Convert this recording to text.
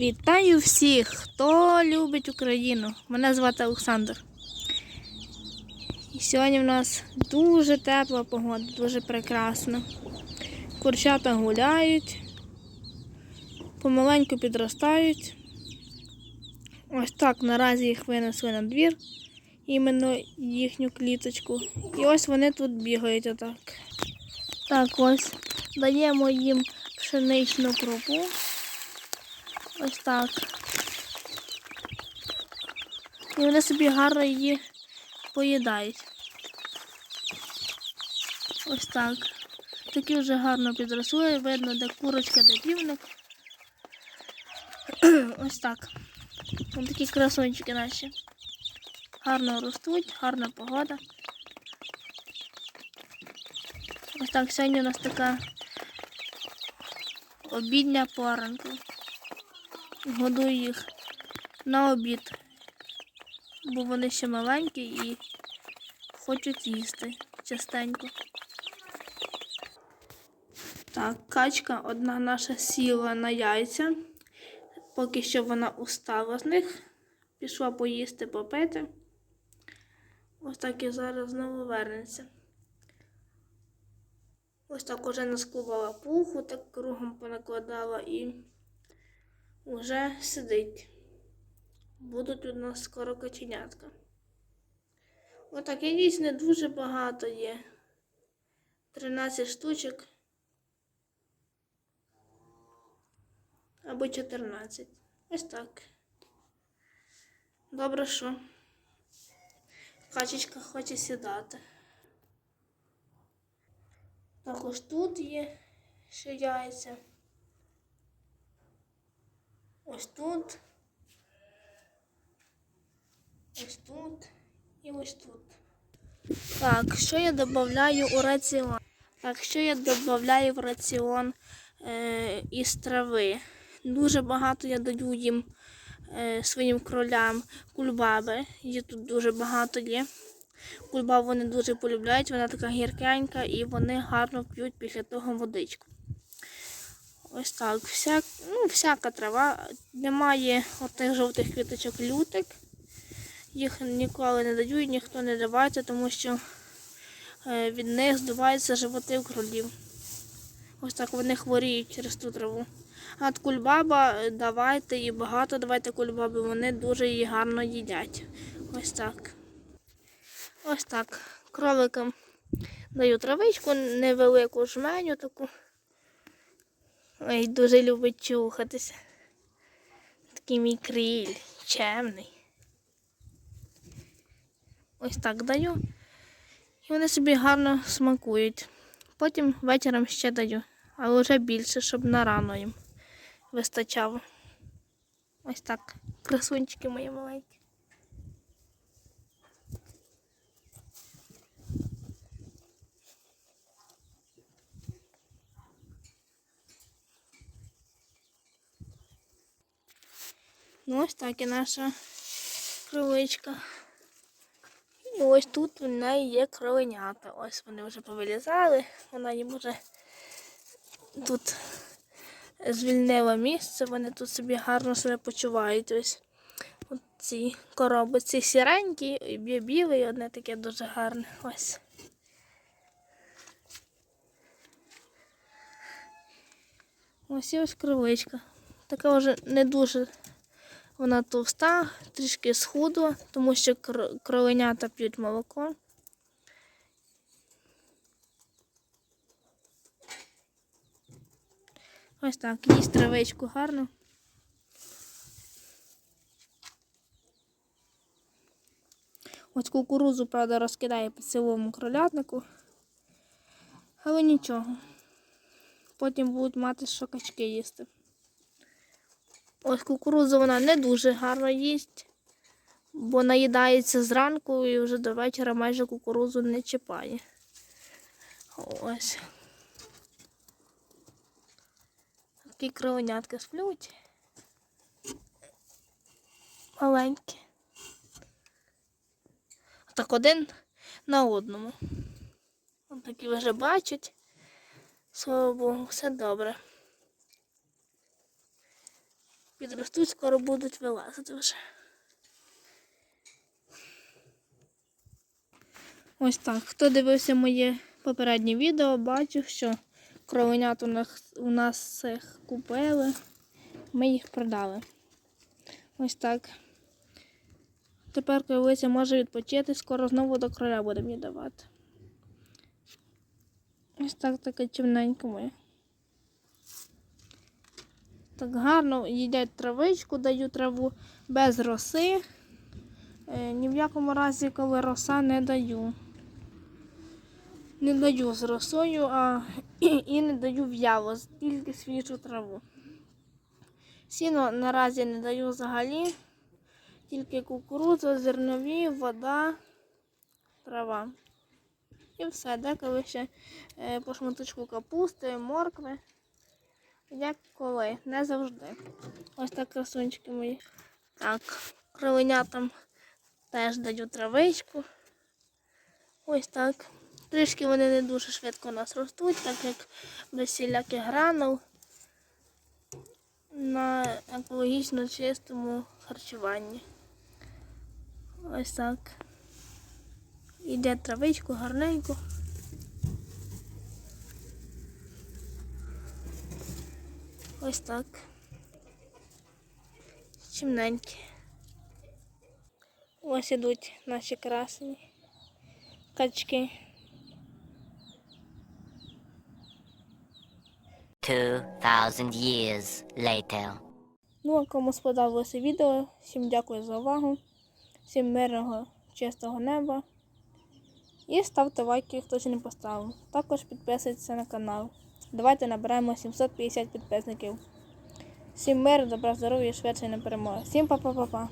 Вітаю всіх, хто любить Україну. Мене звати Олександр. І сьогодні в нас дуже тепла погода, дуже прекрасна. Курчата гуляють, помаленьку підростають. Ось так наразі їх винесли на двір, іменно їхню кліточку. І ось вони тут бігають отак. Так, ось даємо їм пшеничну крупу. Ось так. І вони собі гарно її поїдають. Ось так. Такі вже гарно підросли, видно, де курочка, де півник. Ось так. Ось такі красунчики наші. Гарно ростуть, гарна погода. Ось так, сьогодні у нас така обідня поранка годую їх на обід, бо вони ще маленькі і хочуть їсти частенько. Так, качка одна наша сіла на яйця. Поки що вона устала з них, пішла поїсти, попити. Ось так і зараз знову вернеться. Ось так уже наскубала пуху, так кругом понакладала і Уже сидить. Будуть у нас скоро каченятка. Отак, яєць не дуже багато є. 13 штучок. Або 14. Ось так. Добре, що качечка хоче сідати. Також тут є ще яйця. Ось тут. Ось тут і ось тут. Так, що я додаю у раціон? Так, що я додаю в раціон е, із трави? Дуже багато я даю їм е, своїм кролям кульбаби. Її тут дуже багато є. Кульбабу вони дуже полюбляють, вона така гіркенька і вони гарно п'ють після того водичку. Ось так. Вся, ну, всяка трава. Немає отих жовтих квіточок лютик. Їх ніколи не дають, ніхто не давається, тому що е, від них здуваються животи у кролів. Ось так вони хворіють через ту траву. А от кульбаба е, давайте і багато давайте кульбаби, вони дуже її гарно їдять. Ось так. Ось так. Кроликам даю травичку, невелику жменю таку. Ой, дуже любить чухатися. Такий мій криль, чемний. Ось так даю. І вони собі гарно смакують. Потім вечором ще даю, але вже більше, щоб на рано їм вистачало. Ось так. Красунчики мої маленькі. Ну, ось так і наша кроличка. І ось тут в неї є кроленята. Ось вони вже повилізали. Вона їм вже тут звільнила місце, вони тут собі гарно себе почувають. Ось ці коробиці сіренькі, і біле, одне таке дуже гарне. Ось. Ось і ось кроличка. Така вже не дуже вона товста, трішки схудла, тому що кр- кроленята п'ють молоко. Ось так, їсть травичку гарно. Ось кукурузу, правда, розкидає по цілому кролятнику. Але нічого. Потім будуть мати що качки їсти. Ось кукурудзу вона не дуже гарно їсть, бо наїдається зранку і вже до вечора майже кукурудзу не чіпає. Ось. Такі кровенятки сплють. Маленькі. Так один на одному. Ось такі вже бачать. Слава Богу, все добре. Підростуть, скоро будуть вилазити вже. Ось так. Хто дивився моє попереднє відео, бачив, що кровенят у нас, у нас цих купили. Ми їх продали. Ось так. Тепер кровиця може відпочити, скоро знову до кроля будемо її давати. Ось так таке чимненько моє. Так гарно їдять травичку, даю траву без роси. Е, ні в якому разі, коли роса не даю. Не даю з росою, а і не даю в'яло, тільки свіжу траву. Сіно наразі не даю взагалі, тільки кукурудза, зернові, вода, трава. І все, деколи ще е, по шматочку капусти, моркви. Як коли, не завжди. Ось так красунчики мої. Так, кровенятам теж даю травичку. Ось так. Трішки вони не дуже швидко у нас ростуть, так як без всіляких гранул на екологічно чистому харчуванні. Ось так. Іде травичку гарненько. Ось так. Чимненькі. Ось ідуть наші красені качки. 2,000 years later. Ну, а кому сподобалося відео, всім дякую за увагу, всім мирного, чистого неба. І ставте лайки, хто ще не поставив. Також підписуйтесь на канал. Давайте набираємо 750 підписників. Всім миру, добра здоров'я і швидше на перемоги. Всім па-па-па-па.